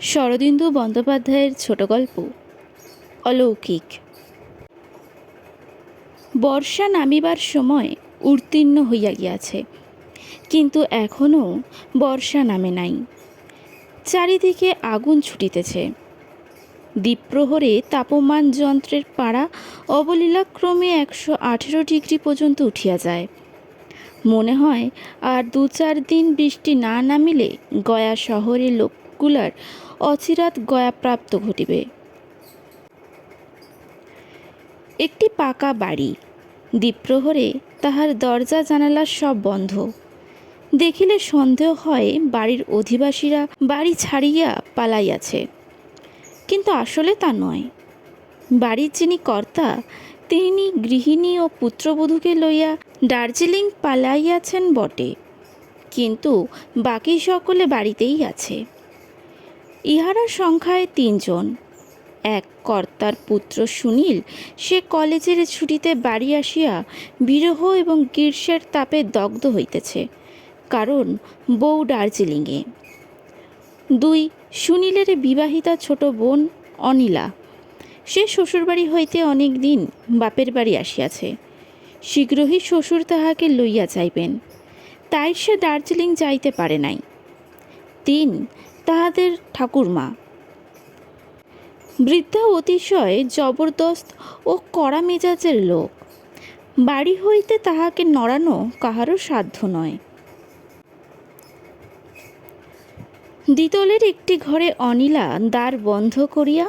শরদিন্দু বন্দ্যোপাধ্যায়ের ছোট গল্প, অলৌকিক। বর্ষা নামিবার সময় উত্তীর্ণ হইয়া গিয়াছে, কিন্তু এখনও বর্ষা নামে নাই। চারিদিকে আগুন ছুটিতেছে। দ্বীপ্রহরে তাপমান যন্ত্রের পাড়া অবলীলাক্রমে একশো আঠেরো ডিগ্রি পর্যন্ত উঠিয়া যায়। মনে হয় আর দু চার দিন বৃষ্টি না নামিলে গয়া শহরের লোকগুলার অচিরাত গয়াপ্রাপ্ত ঘটিবে। একটি পাকা বাড়ি দ্বীপ্রহরে তাহার দরজা জানালা সব বন্ধ। দেখিলে সন্দেহ হয় বাড়ির অধিবাসীরা বাড়ি ছাড়িয়া পালাইয়াছে। কিন্তু আসলে তা নয়। বাড়ির যিনি কর্তা, তিনি গৃহিণী ও পুত্রবধূকে লইয়া দার্জিলিং পালাইয়াছেন বটে। কিন্তু বাকি সকলে বাড়িতেই আছে। ইহারা সংখ্যায় তিনজন। এক কর্তার পুত্র সুনীল, সে কলেজের ছুটিতে বাড়ি আসিয়া বিরহ এবং গ্রীষ্মের তাপে দগ্ধ হইতেছে, কারণ বউ দার্জিলিংয়ে। দুই, সুনীলের বিবাহিতা ছোট বোন অনিলা। সে শ্বশুরবাড়ি হইতে অনেক দিন বাপের বাড়ি আসিয়াছে। শীঘ্রই শ্বশুর তাহাকে লইয়া যাইবেন। তাই সে দার্জিলিং যাইতে পারে নাই। তিন তাহাদের ঠাকুরমা। বৃদ্ধা অতিশয় জবরদস্ত ও কড়া মেজাজের লোক। বাড়ি হইতে তাহাকে নড়ানো কাহারও সাধ্য নয়। দ্বিতলের একটি ঘরে অনিলা দ্বার বন্ধ করিয়া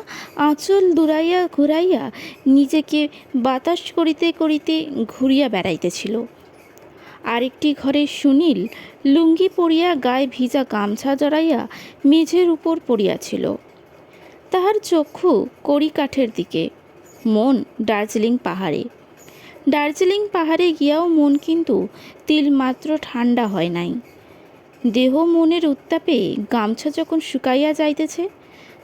আঁচল দুরাইয়া ঘুরাইয়া নিজেকে বাতাস করিতে করিতে ঘুরিয়া বেড়াইতেছিল। আরেকটি ঘরে সুনীল লুঙ্গি পরিয়া গায়ে ভিজা গামছা জড়াইয়া মেঝের উপর পড়িয়াছিল। তাহার চক্ষু কড়িকাঠের দিকে, মন দার্জিলিং পাহাড়ে। দার্জিলিং পাহাড়ে গিয়াও মন কিন্তু তিলমাত্র ঠান্ডা হয় নাই। দেহ মনের উত্তাপে গামছা যখন শুকাইয়া যাইতেছে,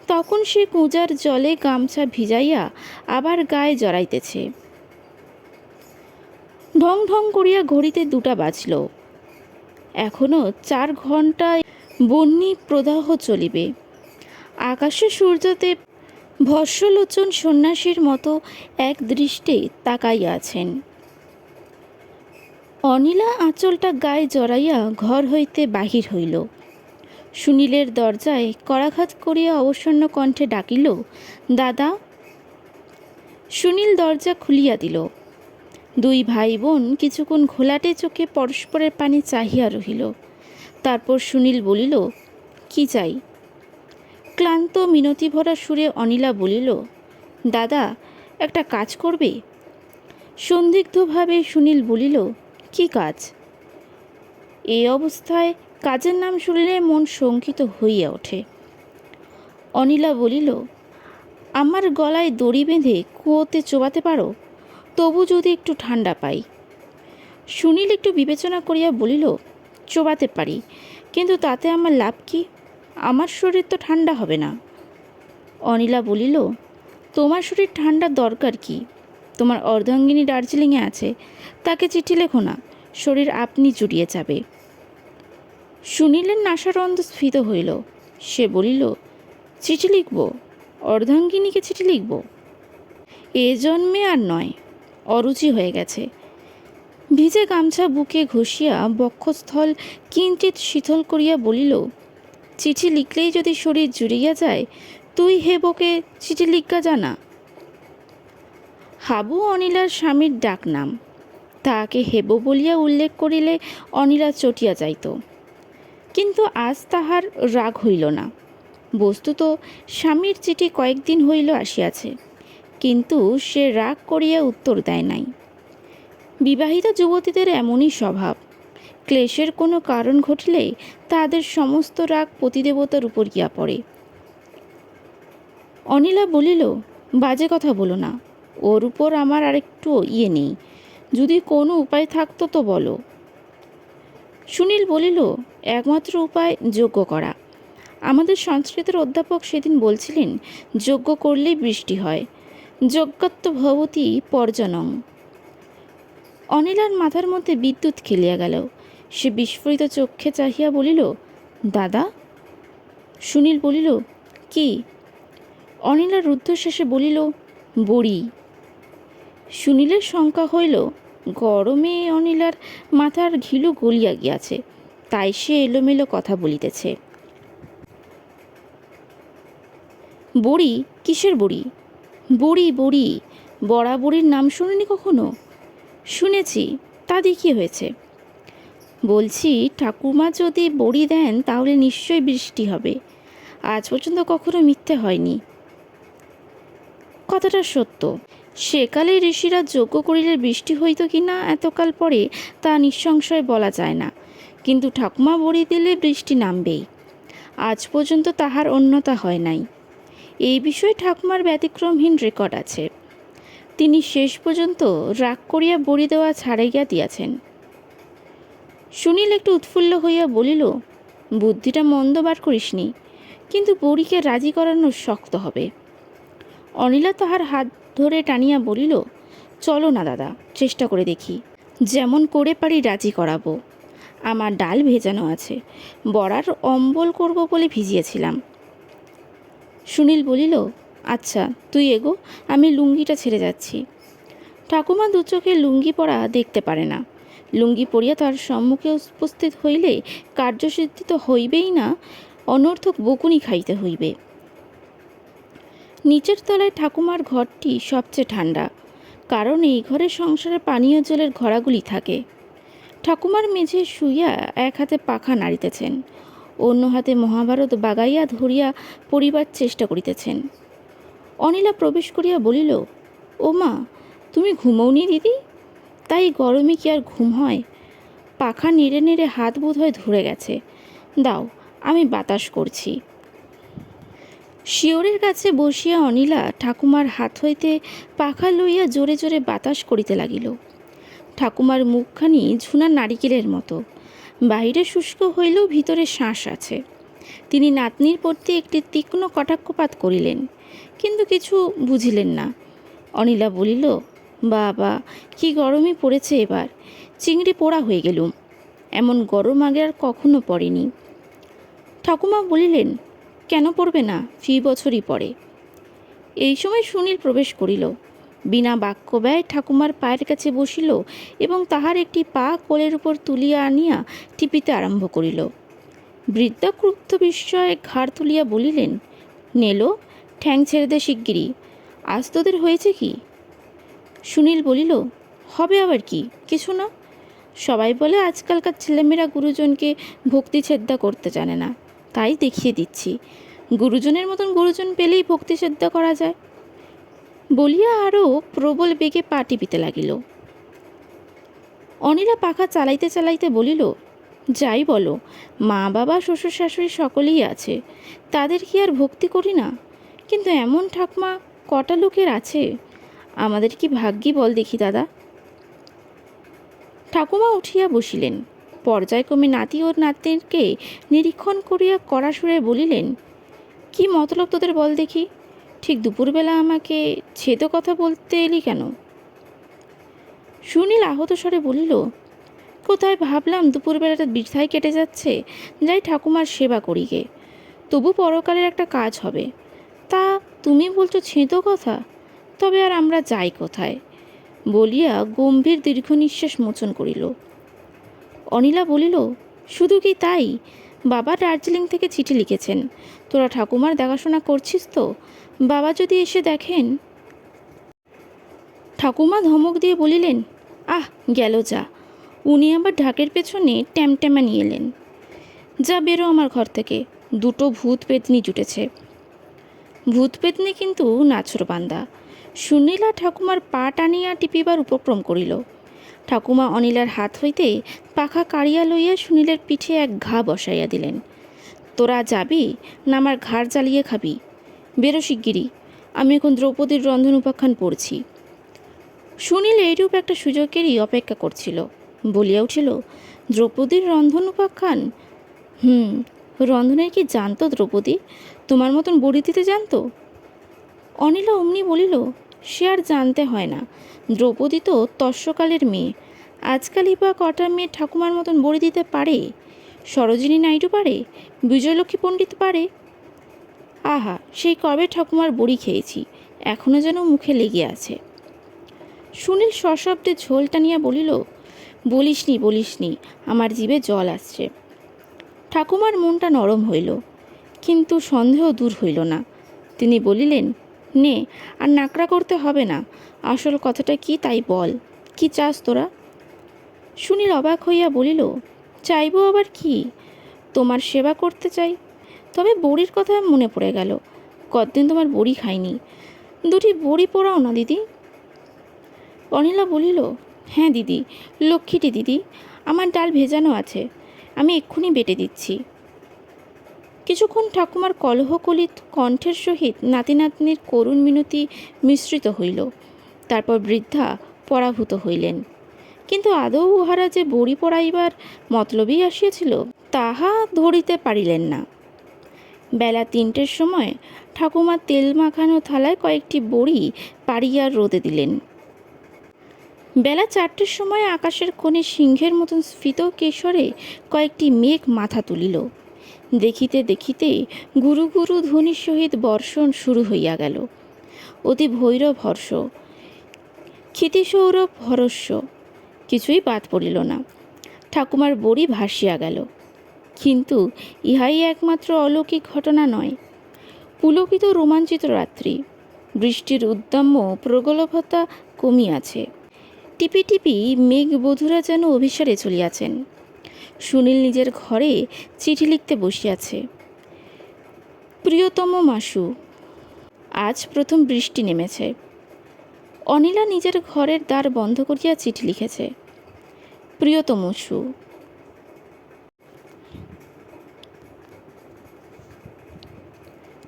তখন সে কুঁজার জলে গামছা ভিজাইয়া আবার গায়ে জড়াইতেছে। ঢং ঢং করিয়া ঘড়িতে দুটা বাজল। এখনও চার ঘন্টায় বন্যী প্রদাহ চলিবে। আকাশে সূর্যদেব ভস্যলোচন সন্ন্যাসীর মতো এক দৃষ্টে তাকাইয়া আছেন। অনিলা আঁচলটা গায়ে জড়াইয়া ঘর হইতে বাহির হইল। সুনীলের দরজায় করাঘাত করিয়া অবসন্ন কণ্ঠে ডাকিল, দাদা? সুনীল দরজা খুলিয়া দিল। দুই ভাই বোন কিছুক্ষণ ঘোলাটে চোখে পরস্পরের পানে চাহিয়া রহিল। তারপর সুনীল বলিল, কি চাই? ক্লান্ত মিনতি ভরা সুরে অনিলা বলিল, দাদা, একটা কাজ করবে? সন্দিগ্ধভাবে সুনীল বলিল, কি কাজ? এই অবস্থায় কাজের নাম শুনিলে মন শঙ্কিত হইয়া ওঠে। অনিলা বলিল, আমার গলায় দড়ি বেঁধে কুয়োতে চোবাতে পারো? তবু যদি একটু ঠান্ডা পাই। সুনীল একটু বিবেচনা করিয়া বলিল, চোবাতে পারি, কিন্তু তাতে আমার লাভ কি? আমার শরীর তো ঠান্ডা হবে না। অনিলা বলিল, তোমার শরীর ঠান্ডার দরকার কি? তোমার অর্ধাঙ্গিনী দার্জিলিংয়ে আছে, তাকে চিঠি লেখো না, শরীর আপনি জুড়িয়ে যাবে। সুনীলের নাসারন্ধ স্ফীত হইল। সে বলিল, চিঠি লিখব? অর্ধাঙ্গিনীকে চিঠি লিখব? এ জন্মে আর নয় অরুচি হয়ে গেছে। ভিজে গামছা বুকে ঘষিয়া বক্ষস্থল কিঞ্চিত শীতল করিয়া বলিল, চিঠি লিখলেই যদি শরীর জুড়িয়া যায়, তুই হেবকে চিঠি লিখা জানা? হাবু অনিলার স্বামীর ডাক নাম। তাহাকে হেব বলিয়া উল্লেখ করিলে অনিলা চটিয়া যাইত। কিন্তু আজ তাহার রাগ হইল না। বস্তুত স্বামীর চিঠি কয়েকদিন হইল আসিয়াছে। কিন্তু সে রাগ করিয়া উত্তর দেয় নাই। বিবাহিত যুবতীদের এমনই স্বভাব। ক্লেশের কোনো কারণ ঘটলে তাদের সমস্ত রাগ পতিদেবতার উপর গিয়া পড়ে। অনিলা বলিল, বাজে কথা বলো না, ওর উপর আমার আরেকটু ইয়ে নেই। যদি কোনো উপায় থাকতো তো বলো। সুনীল বলিল, একমাত্র উপায় যোগ্য করা। আমাদের সংস্কৃতের অধ্যাপক সেদিন বলছিলেন যোগ্য করলেই বৃষ্টি হয়। যজ্ঞত্ব ভবতী পর্জনং অনিলার মাথার মধ্যে বিদ্যুৎ খেলিয়া গেল। সে বিস্ফোরিত চক্ষে চাহিয়া বলিল, দাদা? সুনীল বলিল, কি? অনিলা রুদ্ধশ্বাসে বলিল, বড়ি। সুনীলের শঙ্কা হইল, গরমে অনিলার মাথার ঘিলু গলিয়া গিয়াছে, তাই সে এলোমেলো কথা বলিতেছে। বড়ি? কিসের বড়ি? বড়ি বড়ি বড়া বড়ির নাম শুনিনি কখনো? শুনেছি, তা কী হয়েছে। বলছি ঠাকুমা যদি বড়ি দেন, তাহলে নিশ্চয়ই বৃষ্টি হবে। আজ পর্যন্ত কখনো মিথ্যে হয়নি। কথাটা সত্য। সেকালে ঋষিরা যজ্ঞ করিলে বৃষ্টি হইত কি না এতকাল পরে, তা নিঃসংশয় বলা যায় না। কিন্তু ঠাকুমা বড়ি দিলে বৃষ্টি নামবেই। আজ পর্যন্ত তাহার অন্যতা হয় নাই। এই বিষয়ে ঠাকুমার ব্যতিক্রমহীন রেকর্ড আছে। তিনি শেষ পর্যন্ত রাগ করিয়া বড়ি দেওয়া ছাড়াইয়া দিয়াছেন। সুনীল একটু উৎফুল্ল হইয়া বলিল, বুদ্ধিটা মন্দ বার করিসনি, কিন্তু বড়িকে রাজি করানো শক্ত হবে। অনিলা তাহার হাত ধরে টানিয়া বলিল, চলো না দাদা, চেষ্টা করে দেখি। যেমন করে পারি রাজি করাবো। আমার ডাল ভেজানো আছে, বড়ার অম্বল করব বলে ভিজিয়েছিলাম। সুনীল বলিল আচ্ছা তুই এগো, আমি লুঙ্গিটা ছেড়ে যাচ্ছি। ঠাকুমা দু চোখে লুঙ্গি পরা দেখতে পারে না। লুঙ্গি পরিয়া তার সম্মুখে উপস্থিত হইলে কার্যসিদ্ধি তো হইবেই না, অনর্থক বকুনি খাইতে হইবে। নিচের তলায় ঠাকুমার ঘরটি সবচেয়ে ঠান্ডা, কারণ এই ঘরে সংসারে পানীয় জলের ঘরাগুলি থাকে। ঠাকুমার মেঝে শুইয়া এক হাতে পাখা নাড়িতেছেন। অন্য হাতে মহাভারত বাগাইয়া ধরিয়া পড়িবার চেষ্টা করিতেছেন। অনিলা প্রবেশ করিয়া বলিল, ও মা, তুমি ঘুমোওনি দিদি? তাই গরমে কি আর ঘুম হয়? পাখা নেড়ে নেড়ে হাত বোধ হয় ধরে গেছে। দাও, আমি বাতাস করছি। শিওরের কাছে বসিয়া অনিলা ঠাকুমার হাত হইতে পাখা লইয়া জোরে জোরে বাতাস করিতে লাগিল। ঠাকুমার মুখখানি ঝুনা নারিকেলের মতো। বাহিরে শুষ্ক হইলেও ভিতরে শ্বাস আছে। তিনি নাতনির প্রতি একটি তীক্ষ্ণ কটাক্ষপাত করিলেন, কিন্তু কিছু বুঝিলেন না। অনিলা বলিল, বাবা, কি গরমই পড়েছে এবার। চিংড়ি পোড়া হয়ে গেলুম। এমন গরম আগে আর কখনো পড়েনি। ঠাকুমা বলিলেন, কেন পড়বে না? ফি বছরই পড়ে। এই সময় সুনীল প্রবেশ করিল। বিনা বাক্য ব্যয় ঠাকুমার পায়ের কাছে বসিল এবং তাহার একটি পা কোলের উপর তুলিয়া আনিয়া টিপিতে আরম্ভ করিল। বৃদ্ধা ক্রুদ্ধ বিস্ময়ে ঘাড় তুলিয়া বলিলেন, নেলো, ঠ্যাং ছেড়ে দে শিগগিরি আজ তোদের হয়েছে কি? সুনীল বলিল, হবে আবার কি? কিছু না। সবাই বলে আজকালকার ছেলেমেয়েরা গুরুজনকে ভক্তি ছেদ্দা করতে জানে না। তাই দেখিয়ে দিচ্ছি। গুরুজনের মতন গুরুজন পেলেই ভক্তি শ্রদ্ধা করা যায়। বলিয়া আরও প্রবল বেগে পা টিপিতে লাগিল। অনিলা পাখা চালাইতে চালাইতে বলিল, যাই বলো, মা, বাবা, শ্বশুর শাশুড়ি সকলেই আছে, তাদের কি আর ভক্তি করি না? কিন্তু এমন ঠাকমা কটা লোকের আছে? আমাদের কি ভাগ্যি বল দেখি, দাদা? ঠাকুমা উঠিয়া বসিলেন। পর্যায়ক্রমে নাতি ও নাতিকে নিরীক্ষণ করিয়া কড়া সুরে বলিলেন, কি মতলব তোদের বল দেখি? ঠিক দুপুরবেলা আমাকে ছেদ কথা বলতে এলি কেন? সুনীল আহত স্বরে বলিল, কোথায় ভাবলাম দুপুরবেলাটা বৃথায় কেটে যাচ্ছে, যাই ঠাকুমার সেবা করি গে। তবু পরকালের একটা কাজ হবে। তা তুমি বলছো ছেঁতো কথা? তবে আর আমরা যাই কোথায়? বলিয়া গম্ভীর দীর্ঘ নিঃশ্বাস মোচন করিল। অনিলা বলিল, শুধু কি তাই? বাবা দার্জিলিং থেকে চিঠি লিখেছেন। তোরা ঠাকুমার দেখাশোনা করছিস তো? বাবা যদি এসে দেখেন? ঠাকুমা ধমক দিয়ে বলিলেন, আহ, গেল যা। উনি আবার ঢাকের পেছনে ট্যামট্যামা নিয়ে এলেন। যা, বেরো আমার ঘর থেকে। দুটো ভূত পেতনি জুটেছে। ভূত পেতনি কিন্তু নাছরবান্দা সুনীলা ঠাকুমার পা টানিয়া টিপিবার উপক্রম করিল। ঠাকুমা অনিলার হাত হইতে পাখা কাড়িয়া লইয়া সুনীলের পিঠে এক ঘা বসাইয়া দিলেন। তোরা যাবি না আমার ঘাড় জ্বালিয়ে খাবি? বেরো আমি এখন দ্রৌপদীর রন্ধন উপাখ্যান পড়ছি। সুনীল এইরূপ একটা সুযোগেরই অপেক্ষা করছিল। বলিয়া উঠিল, দ্রৌপদীর রন্ধন উপাখ্যান? হুম, রন্ধনের কি জানতো দ্রৌপদী? তোমার মতন বড়ি দিতে জানতো? অনিলা অমনি বলিল, সে আর জানতে হয় না। দ্রৌপদী তো তস্যকালের মেয়ে। আজকালই বা কটা মেয়ে ঠাকুমার মতন বড়ি দিতে পারে? সরোজিনী নাইডু পারে? বিজয়লক্ষ্মী পণ্ডিত পারে? আহা, সেই কবে ঠাকুমার বড়ি খেয়েছি। এখনও যেন মুখে লেগে আছে। সুনীল সশব্দে ঝোল টানিয়া বলিল, বলিসনি বলিসনি, আমার জিভে জল আসছে। ঠাকুমার মনটা নরম হইল, কিন্তু সন্দেহ দূর হইল না। তিনি বলিলেন, নে, আর নাকড়া করতে হবে না, আসল কথাটা কি তাই বল, কি চাস তোরা? সুনীল অবাক হইয়া বলিল, চাইব আবার কি? তোমার সেবা করতে চাই তবে বড়ির কথা মনে পড়ে গেল। কতদিন তোমার বড়ি খাইনি? দুটি বড়ি পোড়াও না, দিদি। অনিলা বলিল হ্যাঁ দিদি, লক্ষ্মীটি দিদি, আমার ডাল ভেজানো আছে, আমি এক্ষুনি বেটে দিচ্ছি। কিছুক্ষণ ঠাকুমার কলহকলিত কণ্ঠের সহিত নাতি নাতনির করুণ মিনতি মিশ্রিত হইল। তারপর বৃদ্ধা পরাভূত হইলেন। কিন্তু আদৌ উহারা যে বড়ি পড়াইবার মতলবই আসিয়াছিল, তাহা ধরিতে পারিলেন না। বেলা তিনটের সময় ঠাকুমা তেল মাখানো থালায় কয়েকটি বড়ি পাড়িয়া রোদে দিলেন। বেলা চারটের সময় আকাশের কোণে সিংহের মতন স্ফীত কেশরে কয়েকটি মেঘ মাথা তুলিল। দেখিতে দেখিতে গুরু গুরু ধ্বনির সহিত বর্ষণ শুরু হইয়া গেল। অতি ভৈরব হর্ষ ক্ষিতিসৌরভ হরস্য, কিছুই বাদ পড়িল না। ঠাকুমার বড়ি ভাসিয়া গেল। কিন্তু ইহাই একমাত্র অলৌকিক ঘটনা নয়। পুলকিত রোমাঞ্চিত রাত্রি। বৃষ্টির উদ্দাম্য প্রগলভতা কমিয়াছে। টিপি টিপি মেঘ বধুরা যেন অভিসারে চলিয়াছেন। সুনীল নিজের ঘরে চিঠি লিখতে বসিয়াছে। প্রিয়তম মাসু, আজ প্রথম বৃষ্টি নেমেছে। অনিলা নিজের ঘরের দ্বার বন্ধ করিয়া চিঠি লিখেছে। প্রিয়তম সু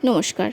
নমস্কার।